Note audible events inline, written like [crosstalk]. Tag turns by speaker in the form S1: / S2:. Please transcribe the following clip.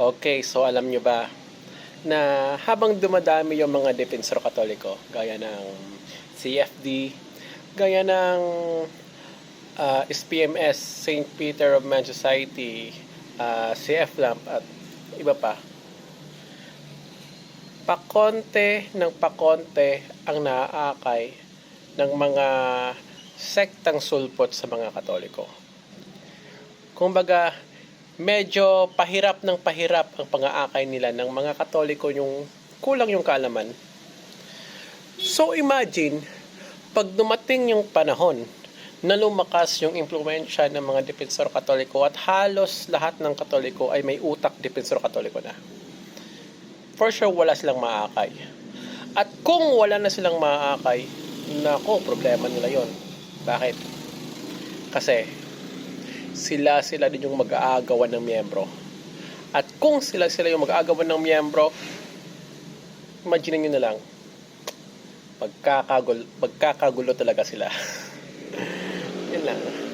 S1: Okay, so alam nyo ba na habang dumadami yung mga defensor katoliko, gaya ng CFD, gaya ng ah, SPMS, St. Peter of Man Society, ah, CF Lamp at iba pa, pakonte ng pakonte ang naaakay ng mga sektang sulpot sa mga katoliko. Kumbaga, medyo pahirap ng pahirap ang pang-aakay nila ng mga katoliko yung kulang yung kaalaman. So imagine, pag dumating yung panahon na lumakas yung impluensya ng mga defensor katoliko at halos lahat ng katoliko ay may utak defensor katoliko na. For sure, wala silang maakay. At kung wala na silang maakay, nako, problema nila yon. Bakit? Kasi, sila sila din yung mag-aagawan ng miyembro. At kung sila sila yung mag-aagawan ng miyembro, imagine nyo na lang, magkakagulo, magkakagulo talaga sila. [laughs] Yun lang.